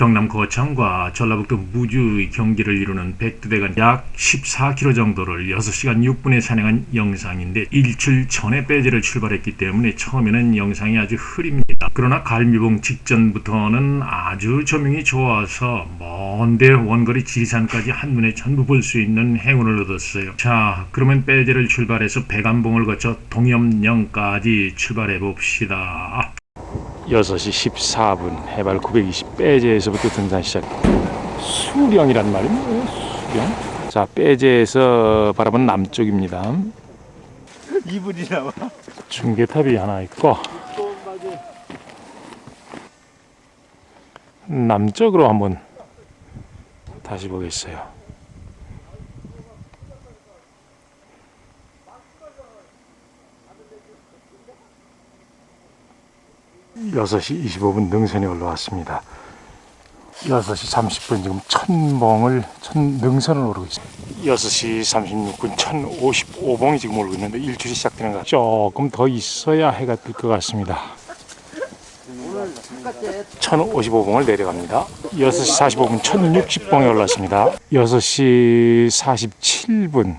경남 거창과 전라북도 무주의 경기를 이루는 백두대간 약 14km 정도를 6시간 6분에 산행한 영상인데 일출 전에 배제를 출발했기 때문에 처음에는 영상이 아주 흐립니다. 그러나 갈미봉 직전부터는 아주 조명이 좋아서 먼데 원거리 지리산까지 한눈에 전부 볼 수 있는 행운을 얻었어요. 자, 그러면 배제를 출발해서 백암봉을 거쳐 동염령까지 출발해 봅시다. 6시 14분 해발 920 빼제에서부터 등산 시작 수령이란 말이 뭐예요? 수령? 자 빼제에서 바라본 남쪽입니다. 이분이 나와. 중계탑이 하나 있고 남쪽으로 한번 다시 보겠어요 여섯 시 25분 능선에 올라왔습니다. 6시 30분 지금 천봉을 천 능선을 오르고 있습니다. 6시 36분 1055봉이 지금 오르고 있는데 일출이 시작되는 것 조금 더 있어야 해가 뜰 것 같습니다. 1055봉을 내려갑니다. 6시 45분 1060봉에 올랐습니다. 6시 47분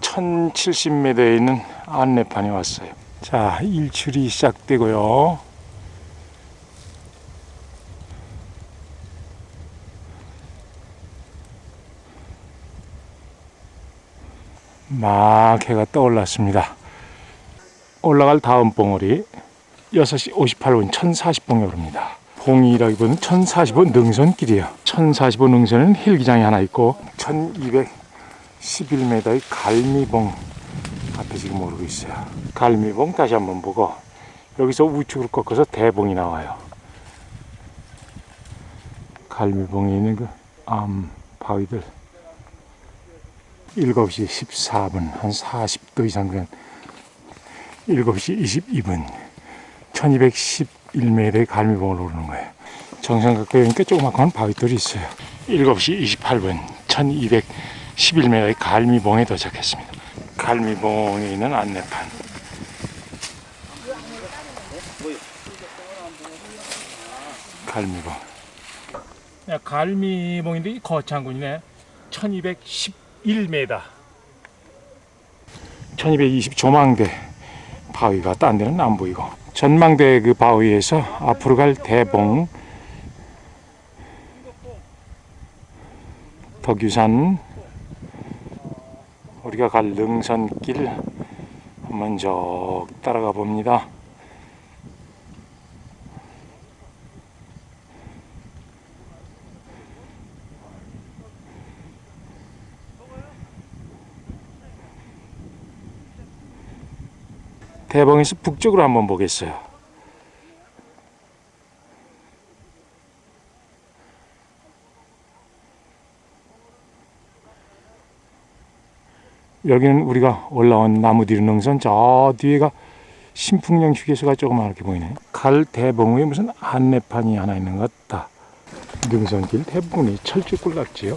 1070m에 있는 안내판에 왔어요. 자, 일출이 시작되고요. 막 해가 떠올랐습니다. 올라갈 다음 봉우리 6시 58분 1040봉에 오릅니다. 봉이라기보다는 1045 능선길이에요. 1045 능선은 힐기장이 하나 있고 1211m의 갈미봉 앞에 지금 오르고 있어요. 갈미봉 다시 한번 보고 여기서 우측으로 꺾어서 대봉이 나와요. 갈미봉에 있는 그 암 바위들 7시 14분 한 40도 이상 된 7시 22분 1211m의 갈미봉을 오르는 거예요. 정상 가까이 오니까 조그맣은 바위들이 있어요. 7시 28분 1211m의 갈미봉에 도착했습니다. 갈미봉에 있는 안내판. 갈미봉. 야, 갈미봉인데 이 거창군이네. 1211m. 1220 조망대 바위가 딴 데는 안 보이고 전망대 그 바위에서 앞으로 갈 대봉 덕유산 우리가 갈 능선길 한번 쭉 따라가 봅니다. 대봉에서 북쪽으로 한번 보겠어요. 여기는 우리가 올라온 나무 뒤로 능선 저 뒤에가 신풍령 휴게소가 조그맣게 보이네. 갈 대봉 에 무슨 안내판이 하나 있는 것 같다. 능선길 대봉이 철쭉꿀락지요.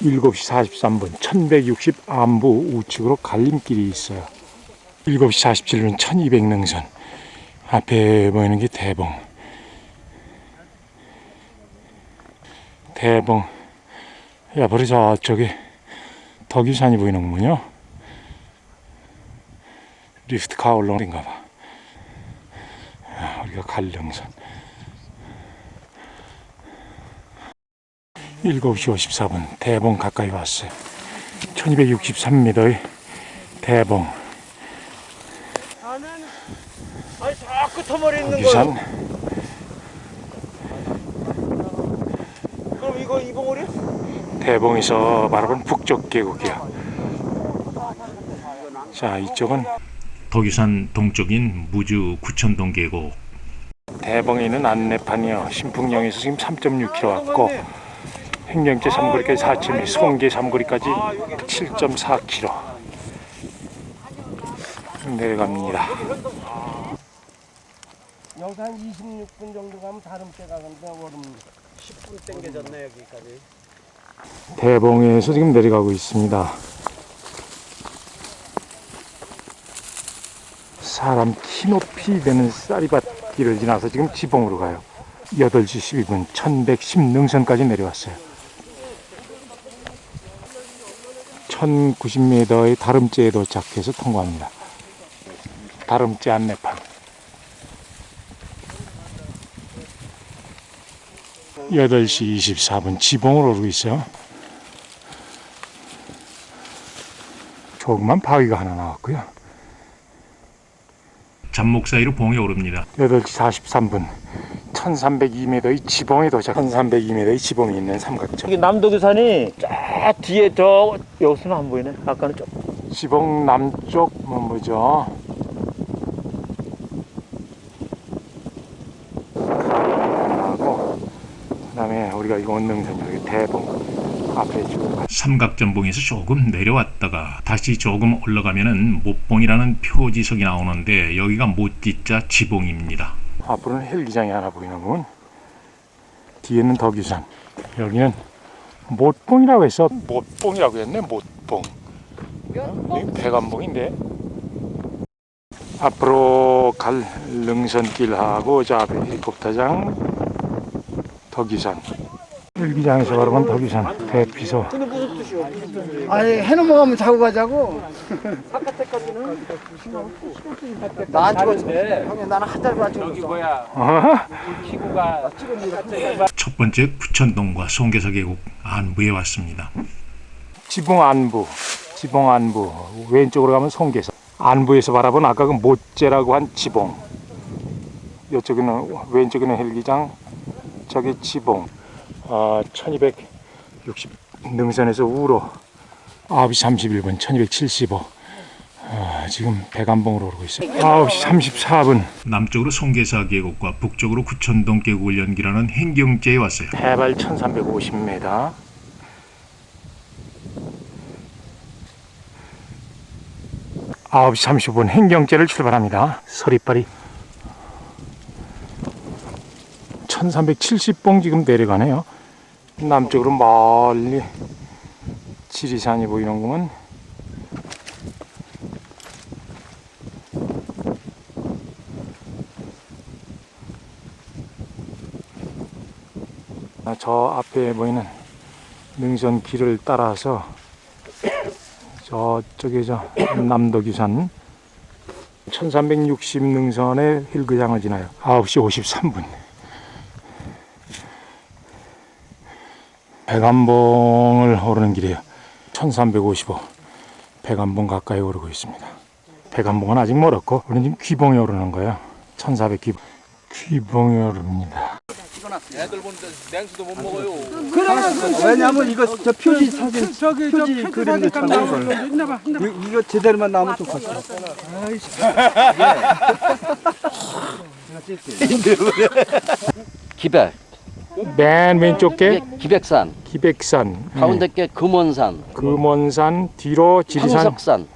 7시 43분 1160 안부 우측으로 갈림길이 있어요. 7시 47분 1200 능선 앞에 보이는 게 대봉 대봉 야 버리 저쪽에 덕유산이 보이는군요 리프트카 올라오는 가 봐. 야, 우리가 갈 능선 7시 54분 대봉 가까이 왔어요 1263m의 대봉 아니 자꾸 터머리 있는 거야. 그럼 이거 이 봉우리? 대봉에서 바라본 북쪽 계곡이야. 자, 이쪽은 덕유산 동쪽인 무주 구천동 계곡. 대봉에 있는 안내판이요. 신풍령에서 지금 3.6km 왔고 행령제 삼거리까지 4.2, 송계 삼거리까지 7.4km 내려갑니다. 여기서 한 26분 정도 가면 다른 때 가는데 얼음 10분 땡겨졌네 여기까지. 대봉에서 지금 내려가고 있습니다. 사람 키 높이 되는 쌀이밭길을 지나서 지금 지봉으로 가요. 8시 12분 1110능선까지 내려왔어요. 1090m의 다름째에 도착해서 통과합니다. 다름째 안내판. 8시 24분 지봉을 오르고 있어요. 조그만 바위가 하나 나왔고요. 잡목 사이로 봉에 오릅니다. 8시 43분 1302m의 지봉에 도착 1302m의 지봉이 있는 삼각점 여기 남도교산이 쫙 뒤에 저 여기서는 안 보이네. 아까는 좀. 지봉 남쪽 뭐 뭐죠 하고 그다음에 우리가 이거 원능선 여기 대봉 앞에 쭉 삼각전봉에서 조금 내려왔다가 다시 조금 올라가면은 못봉이라는 표지석이 나오는데 여기가 못지자 지봉입니다. 앞으로는 헬기장이 하나 보이는군. 뒤에는 덕유산 여기는 못봉이라고 해서 못봉이라고 했네 못봉. 여기 백암봉인데. 앞으로 갈 능선길하고 저 앞에 헬리콥터장 덕유산 헬기장에서 바로면 덕유산 대피소 아니 해넘어가면 자고 가자고. 형님 나는 한 달만 찍었어. 어? 첫 번째 구천동과 송계사 계곡 안부에 왔습니다. 지봉 안부, 지봉 안부 왼쪽으로 가면 송계사 안부에서 바라본 아까 그 못제라고 한 지봉 이쪽에는 왼쪽에는 헬기장 저기 지봉 아, 1260 능선에서 우로 9시 31분 1275 아, 지금 백암봉으로 오르고 있어요 9시 34분 남쪽으로 송계사 계곡과 북쪽으로 구천동 계곡을 연결하는 행경제에 왔어요. 해발 1350m 아홉 시 35분 행경제를 출발합니다. 서리빨이 1370봉 지금 내려가네요. 남쪽으로 멀리 지리산이 보이는구먼. 아, 저 앞에 보이는 능선 길을 따라서 저쪽에 저 남도기산 1360 능선의 힐그장을 지나요. 9시 53분. 백암봉을 오르는 길이에요. 1355. 백암봉 가까이 오르고 있습니다. 백암봉은 아직 멀었고 우리는 지금 귀봉에 오르는 거예요. 1400 귀봉. 귀봉에 오릅니다. 왜냐면 이거 저 표지 사진 저기 표지 그림 넣잖아. 이- 이거 제대로만 나오면 좋겠어. 기백, 맨 왼쪽 게 기백산, 기백산, 가운데 게 금원산, 예, 금원산 뒤로 지리산, 황석산,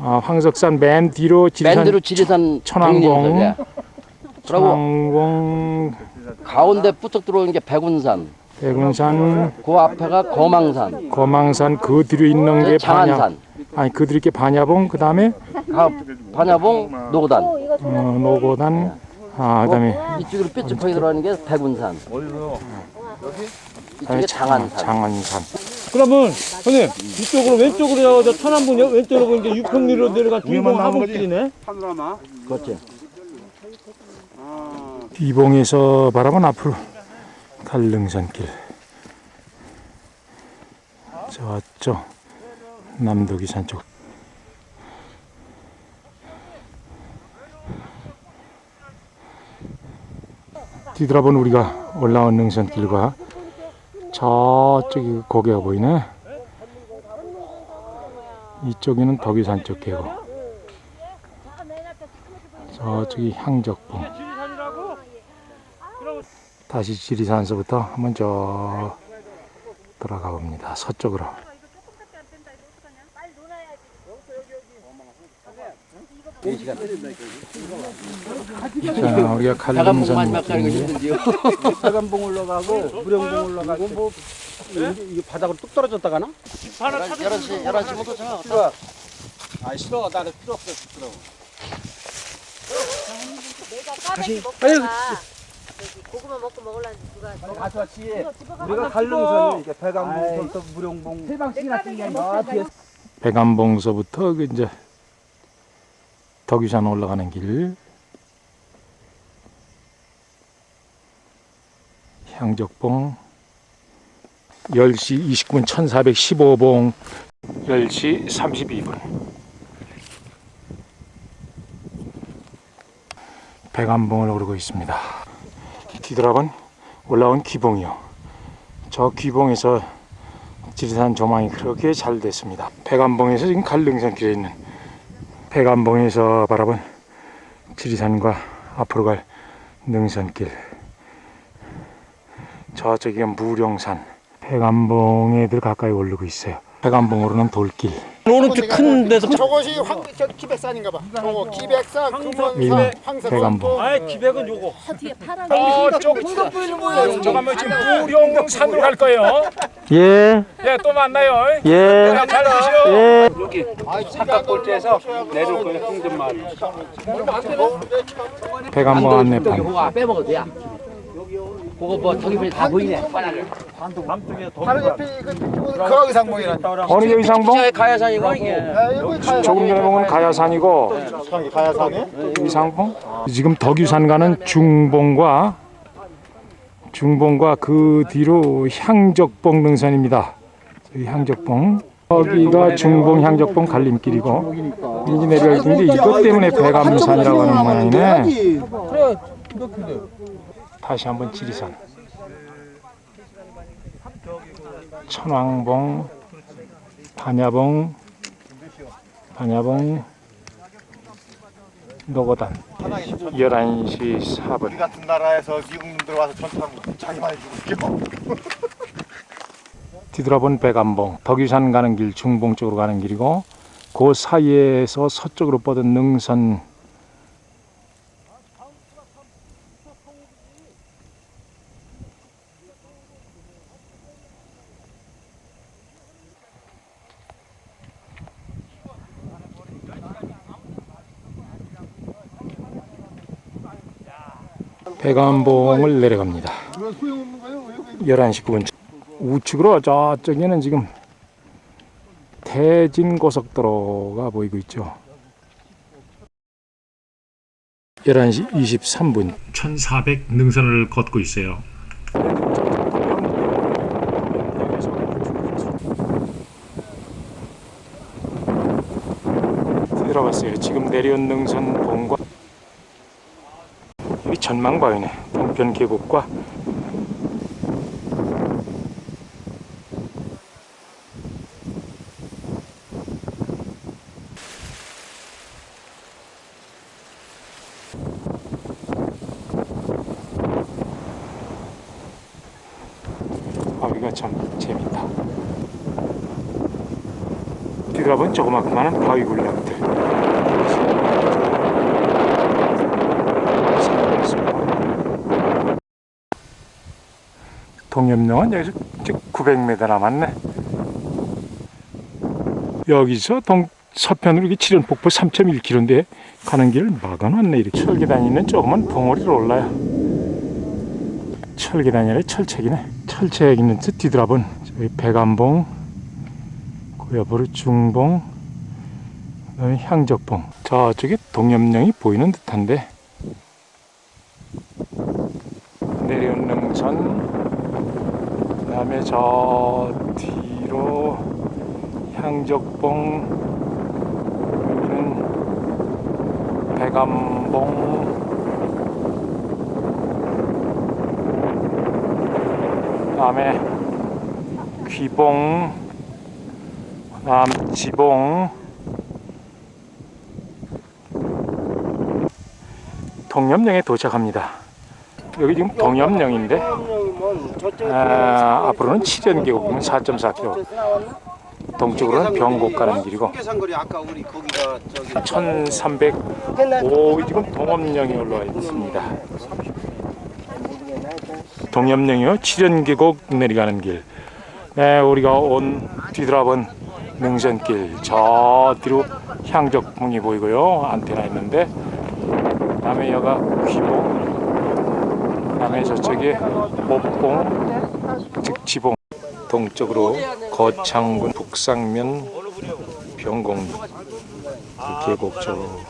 아, 황석산 맨 뒤로 지리산, 밴드로 지리산 천왕봉. 백림선, 예. 그리고 가운데 부쩍 들어오는 게 백운산, 백운산, 그 앞에가 거망산, 거망산 그 뒤로 있는 게 반야, 장안산, 아니 그 뒤로 게 반야봉 그 다음에 가, 반야봉, 노단. 어, 노고단, 아 그다음에 이쪽으로 뾰족하게 들어가는 게 백운산. 그다음에 이쪽에 장안산. 장안산. 그러면 형님 이쪽으로 왼쪽으로 저 천안분 왼쪽으로 게 육평리로 내려가 중봉 하복길이네. 그렇지. 뒤봉에서 바라본 앞으로 갈릉산길. 저쪽 남도기산 쪽. 뒤돌아본 우리가 올라온 능선길과 저쪽이 고개가 보이네. 이쪽에는 덕유산 쪽 계곡. 저쪽이 향적봉. 다시 지리산서부터 한번 저 돌아가 봅니다. 서쪽으로. 자, 우리가 백암봉 칼림산 마지막 가는 거 느낌인데 힘든지요. 사간봉 올라가고 무령봉 올라가고 뭐 이게, 이게 바닥으로 뚝 떨어졌다 가나? 11시, 11시부터 자. 아 싫어 나는 필요 없어 싫어. 내가 까베기 먹다가 고구마 먹고 먹으려는데 누가 가서 지혜. 우리가 갈릉선이 이렇게 배감부터 무령봉. 세방씩이나 쓴게 아니라 뒤에 백암봉서부터 그 이제 덕유산 올라가는 길. 향적봉. 10시 29분 1415봉 10시 32분. 백암봉을 오르고 있습니다. 뒤돌아본 올라온 귀봉이요. 저 귀봉에서 지리산 조망이 그렇게 잘 됐습니다. 백암봉에서 지금 갈릉산 길에 있는 백암봉에서 바라본 지리산과 앞으로 갈 능선길. 저쪽이 무령산. 백암봉에 들 가까이 오르고 있어요. 백암봉으로는 돌길 오른쪽 큰 데서 저것이 황, 저 기백산인가 봐. 저거 기백산, 금원산, 여기 황산. 백암봉 아이 기백은 요거 뒤에 파란 저쪽 저 가면 지금 무령산으로 갈 거예요. 예 예, 또 만나요. 예. 잘 가시오. 사각골지에서 내려올 거예요. 흥전마을. 백암봉 안내판 그거 빼먹어도 돼. 그거 뭐 저기 보니 다 보이네. 바로 옆에 그그 의상봉이란. 어느 게 의상봉? 가야산이고 이게. 조금 전에 본건 가야산이고 가야산에? 의상봉? 지금 덕유산 가는 중봉과 중봉과 그 뒤로 향적봉 능선입니다. 저기 향적봉 여기가 중봉 향적봉 갈림길이고 이제 내려가 있는데 이것 때문에 백암산이라고 하는 모양이네. 다시 한번 지리산. 천왕봉 반야봉 반야봉 노고단. 11시 4분. 우리 같은 나라에서 미국놈들 와서 전투하고 자기 많이 죽을게요. 뒤돌아본 백암봉. 덕유산 가는 길 중봉 쪽으로 가는 길이고 그 사이에서 서쪽으로 뻗은 능선 백암봉을 내려갑니다. 11시 9분 우측으로 저쪽에는 지금 대진 고속도로가 보이고 있죠. 11시 23분 1400 능선을 걷고 있어요. 들어봤어요. 지금 내려온 능선 봉과 전망바위네. 동편 계곡과 바위가 참 재밌다. 뒤돌아본 조그맣게만한 바위 군락들. 동염령은 여기서 이제 900m 남았네. 여기서 동 서편으로 이게 칠연폭포 3.1km인데 가는 길을 막아놨네. 이렇게 철계단이 있는 조그만 봉우리로 올라요. 철계단이 아니라 철책이네. 철책 있는 듯 뒤돌아본 저기 백암봉, 그 옆으로 중봉, 향적봉. 저쪽에 동염령이 보이는 듯한데 내려온 능선 그 다음에 저 뒤로 향적봉 여기는 백암봉. 그다음에 귀봉 그다음 지봉. 동염령에 도착합니다. 여기 지금 동염령인데 아, 앞으로는 칠연계곡이면 4.4km 동쪽으로는 병곡 가는 길이고 계산거리 아까 우리 거기가 저기 1305 지금 동염령이 올라와 있습니다. 동염령이요. 칠연계곡 내려가는 길. 네, 우리가 온 뒤돌아본 능선길. 저 뒤로 향적봉이 보이고요. 안테나 있는데 그다음에 여가 귀봉 그 다음에 저쪽에 목봉, 득지봉, 동쪽으로 거창군, 북상면, 병곡리, 그 계곡 쪽.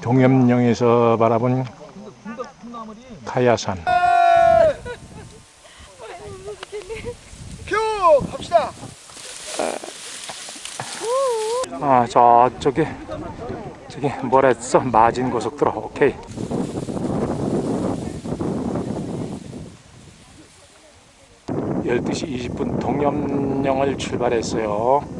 동염령에서 바라본 카야산. 표 갑시다. 아 저쪽에 저기 뭐랬어? 마진 고속도로 오케이. 열두 시 20분 동염령을 출발했어요